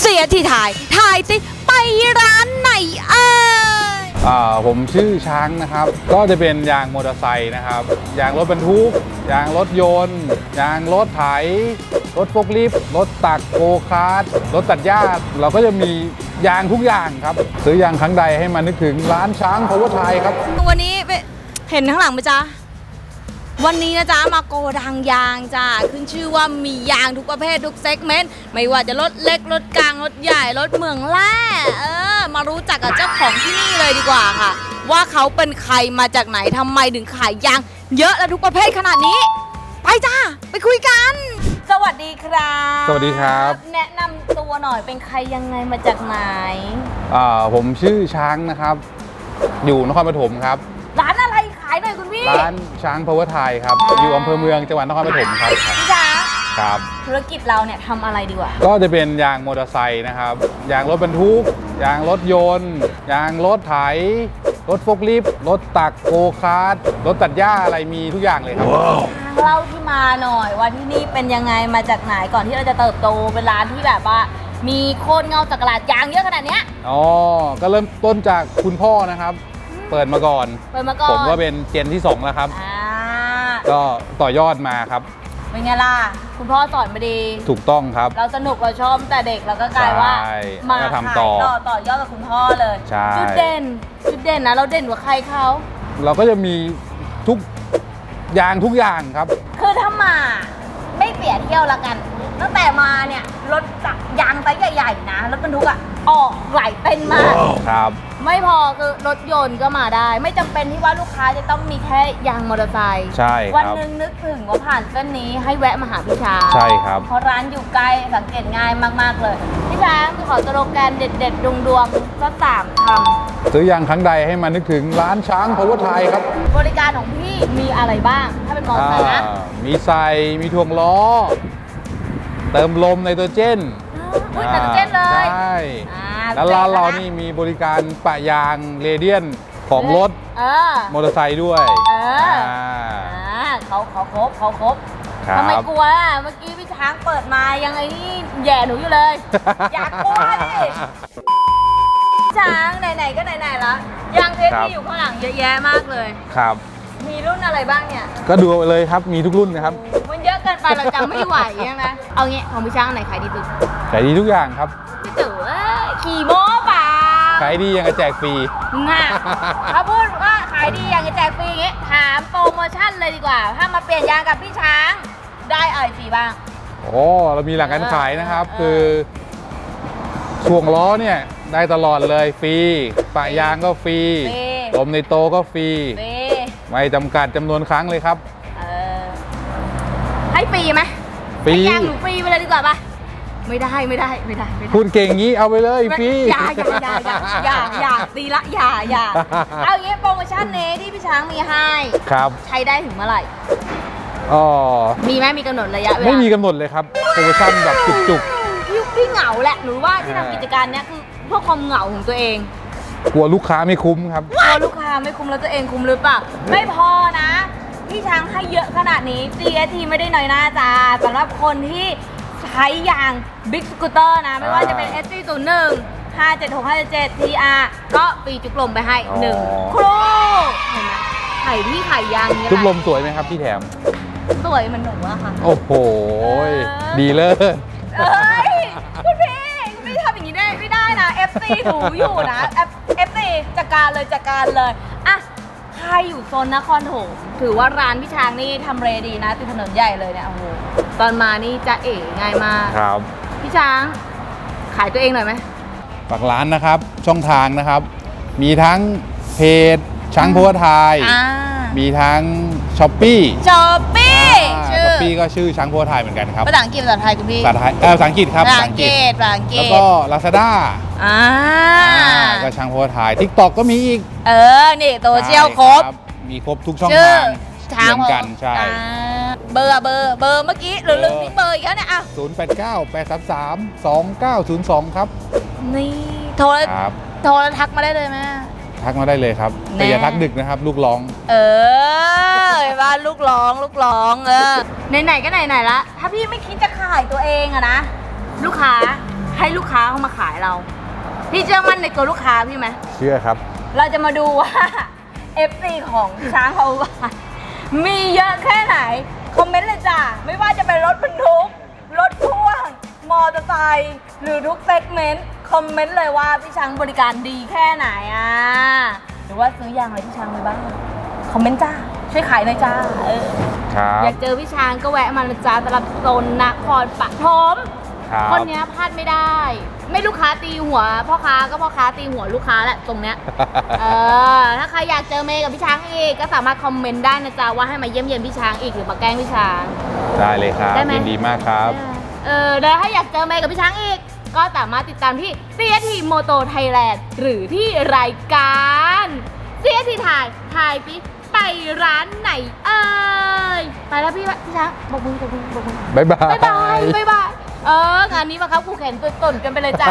เสียที่ถ่ายถ่ายสิไปร้านไหนเอ่ยอ่าผมชื่อช้างนะครับ ก็จะเป็นยางมอเตอร์ไซค์นะครับ ยางรถบรรทุก ยางรถยนต์ ยางรถไถ รถโฟกลิฟต์รถตักโกคาร์ทรถตัดหญ้า เราก็จะมียางทุกอย่างครับ ซื้อยางครั้งใดให้มานึกถึงร้านช้างพาวเวอร์ไทยครับ วันนี้ไปเห็นข้างหลังไหมจ๊ะ วันนี้นะจ๊ะมาโกดังยางจ้าขึ้นชื่อว่ามียางทุกประเภททุกเซกเมนต์ไม่ว่าจะรถเล็กรถกลางรถใหญ่รถเมืองแร่เออ มารู้จักกับเจ้าของที่นี่เลยดีกว่าค่ะ ว่าเขาเป็นใครมาจากไหนทำไมถึงขายยางเยอะและทุกประเภทขนาดนี้ ไปจ้าไปคุยกัน สวัสดีครับสวัสดีครับ แนะนำตัวหน่อยเป็นใครยังไงมาจากไหน อ่าผมชื่อช้างนะครับ อยู่นครปฐมครับ ร้านช้างพาวเวอร์ไทยครับ อยู่อำเภอเมืองจังหวัดนครปฐมครับพี่จ๊ะครับธุรกิจเราเนี่ยทำอะไรดีกว่า ก็จะเป็นยางมอเตอร์ไซค์นะครับ ยางรถบรรทุก ยางรถยนต์ ยางรถไถ รถโฟกลิฟต์รถตักโกคาร์ทรถตัดหญ้าอะไรมีทุกอย่างเลยครับเล่าที่มาหน่อยว่าที่นี่เป็นยังไงมาจากไหนก่อนที่เราจะเติบโตเป็นร้านที่แบบว่ามีโคนเงาจากตลาดยางเยอะขนาดเนี้ยอ๋อก็เริ่มต้นจากคุณพ่อนะครับ เปิดมาก่อน เปิดมาก่อนผมก็เป็นเจนที่ 2 แล้วครับ อ่าก็ต่อยอดมาครับ เป็นไงล่ะ คุณพ่อสอนมาดี ถูกต้องครับ เราสนุกเราชอบตั้งแต่เด็กเราก็กลายว่า ใช่มาแล้วก็ขายทำต่อต่อต่อยอดกับคุณพ่อเลยใช่ จุดเด่นจุดเด่นนะเราเด่นกว่าใครเขาเราก็จะมีทุกยางทุกอย่างครับ คือถ้ามาไม่เปลี่ยนเที่ยวละกัน ตั้งแต่มาเนี่ยรถจักรยางไซส์ใหญ่ๆนะรถบรรทุกอะออกหลายเป็นมาก ครับ ไม่พอคือรถยนต์ก็มาได้ ไม่จำเป็นที่ว่าลูกค้าจะต้องมีแค่ยางมอเตอร์ไซค์ใช่วันครับ หนึ่งนึกถึงว่าผ่านเส้นนี้ให้แวะมาหาพี่ช้างใช่ครับ เพราะร้านอยู่ใกล้สังเกตง่ายมากๆเลยพี่ช้างขอสโลแกนเด็ดๆดวงๆสักสามคซื้อยางครั้งใดให้มานึกถึงร้านช้างพาวเวอร์ไทยครับำบริการของพี่มีอะไรบ้าง ถ้าเป็นมอเตอร์ไซค์นะอ่ามีใส่มีถ่วงล้อ เติมลมไนโตรเจนอุ้ยแต่เจนเลย ใช่ อ่า แล้วร้านเราะนี่มีบริการปะยางเรเดียนของรถเออมอเตอร์ไซค์ด้วยเออาอ่าเขาเขาครบเขาครบครับทำไมกลัวล่ะเมื่อกี้พี่ช้างเปิดมายังไงนี่แย่หนูอยู่เลย อยากกลัวดิช้างไหนๆก็ไหนๆแล้วยางเทสครับที่อยู่ข้างหลังเยอะแยะมากเลยครับ มีรุ่นอะไรบ้างเนี่ย ก็ดูเลยครับมีทุกรุ่นนะครับมันเยอะเกินไปเราจำไม่ไหวใช่ไหมเอางี้ของพี่ช้างอันไหนขายดีสุดขายดีทุกอย่างครับพี่ตู่เอ้ย ขี่โม้เปล่าขายดียังกระแจกฟรีน่ะถ้าพูดว่าขายดีอย่างจะแจกฟรีอย่างงี้ถามโปรโมชั่นเลยดีกว่า ถ้ามาเปลี่ยนยางกับพี่ช้าง ได้อะไรฟรีบ้าง โอ้เรามีหลังการขายนะครับ เออ คือช่วงล้อเนี่ยได้ตลอดเลยฟรีปะยางก็ฟรีฟรี ลมในโตก็ฟรีฟรีไม่จำกัดจำนวนครั้งเลยครับเออให้ฟรีไหมฟรีให้ยางหนูฟรีไปเลยดีกว่าปะ ไม่ได้ไม่ได้ไม่ได้ไม่ได้พูดเก่งงี้เอาไปเลยฟรี อย่าอย่าอย่าอย่าอย่าอย่าตีละอย่าอย่าเอาอย่างงี้โปรโมชั่นนี้ที่พี่ช้างมีให้ครับใช้ได้ถึงเมื่อไหร่ อ๋อมีไหมมีกำหนดระยะเวลาไม่มีกำหนดเลยครับโปรโมชั่นแบบจุกพี่พี่เหงาแหละหนูว่าที่อ่าทำกิจการเนี้ยคือเพื่อความเหงาของตัวเองๆกลัวลูกค้าไม่คุ้มครับกลัวลูกค้าไม่คุ้มแล้วตัวเองคุ้มหรือเปล่าไม่พอนะ พี่ช้างให้เยอะขนาดนี้ GST ไม่ได้น้อยหน้าจ้าสำหรับคนที่ ใช้ยาง Big Scooter นะ ไม่ว่าจะเป็น SC 0 1 576 577 TR ก็ปีจุกลมไปให้หนึ่งอ๋อ ครูเห็นไหมไข่พี่ไข่ยางเนี่ยทุกลมสวยไหมครับที่แถม สวยเหมันหนูอะค่ะ โอ้โหอดีเลิศ เอ้ยคุณพี่คุณพี่ทำอย่างนี้ได้ไม่ได้นะ FC หนูอยู่นะ F- FC จัดการเลยจัดการเลยอะใครอยู่โซนนครถมถือว่าร้านพี่ช้างนี่ทำเรดีนะติดถนนใหญ่เลยเนี่ยโอ้โห ตอนมานี่จะเอ๋ง่ายมาก ครับ พี่ช้าง ขายตัวเองหน่อยไหมฝากร้านนะครับช่องทางนะครับ มีทั้งเพจช้างโพธิ์ไทย อ่ามีทั้งช้อปปี้จอปปี้ชื่อช้อปปี้ก็ชื่อช้างโพธิ์ไทยเหมือนกันครับภาษาอังกฤษภาษาไทยคุณพี่ภาษาไทยเออภาษาอังกฤษครับภาษาอังกฤษภาษาอังกฤษแล้วก็ Lazada อ่าอ่าก็ช้างโพธิ์ไทยทิกตอกก็มีอีกเออ นี่โซเชียลครบ ใช่มีครบทุกช่องชื่อทางช้างเหมือนกันใช่ อ่า เบอร์อะเบอร์เบอร์เมื่อกี้หรือลืมทิ้งเบอร์อีกแล้วเนี่ยอะ0 8 9 8 3 3 2 9 0 2 ครับนี่โทรครับโทรแล้วทักมาได้เลยไหมทักมาได้เลยครับ แต่อย่าแน่ทักดึกนะครับ ลูกร้อง เออเห็นว่าลูกร้องลูกร้องเออไหนๆก็ไหนๆละถ้าพี่ไม่คิดจะขายตัวเองอะนะลูกค้าให้ลูกค้าเข้ามาขายเรา พี่เชื่อมั่นในตัวลูกค้าพี่ไหมเชื่อครับ เราจะมาดูว่า FC ของช้างเขาว่ามีเยอะแค่ไหน คอมเมนต์เลยจ้ะ ไม่ว่าจะเป็นรถบรรทุก รถพ่วง มอเตอร์ไซค์หรือทุกเซกเมนต์ คอมเมนต์เลยว่าพี่ช้างบริการดีแค่ไหนอะ หรือว่าซื้อยางอะไรพี่ช้างไปบ้าง คอมเมนต์จ้า ช่วยขายหน่อยจ้าเออครับอยากเจอพี่ช้างก็แวะมานะจ้าตลาดโซนนครปฐมครับ คนเนี้ยพลาดไม่ได้ ไม่ลูกค้าตีหัวพ่อค้าก็พ่อค้าตีหัวลูกค้าแหละตรงเนี้ย เออ ถ้าใครอยากเจอเมย์กับพี่ช้างอีกก็สามารถคอมเมนต์ได้นะจ๊ะว่าให้มาเยี่ยมเยียนพี่ช้างอีกหรือมาแกล้งพี่ช้าง ได้เลยครับได้ไหม ยินดีมากครับ เออแล้วถ้าอยากเจอเมย์กับพี่ช้างอีก ก็สามารถติดตามที่ CST Moto Thailand หรือที่รายการ CST ถ่ายถ่ายปิ๊ไปร้านไหนเอ่ยไปแล้วพี่พี่ช้างบอกมือบอกมือบอกมือบ๊ายบาย บ๊ายบายบ๊ายบาย เอองานนี้มาครับครูแขนตัวตนกันไปเลยจ้า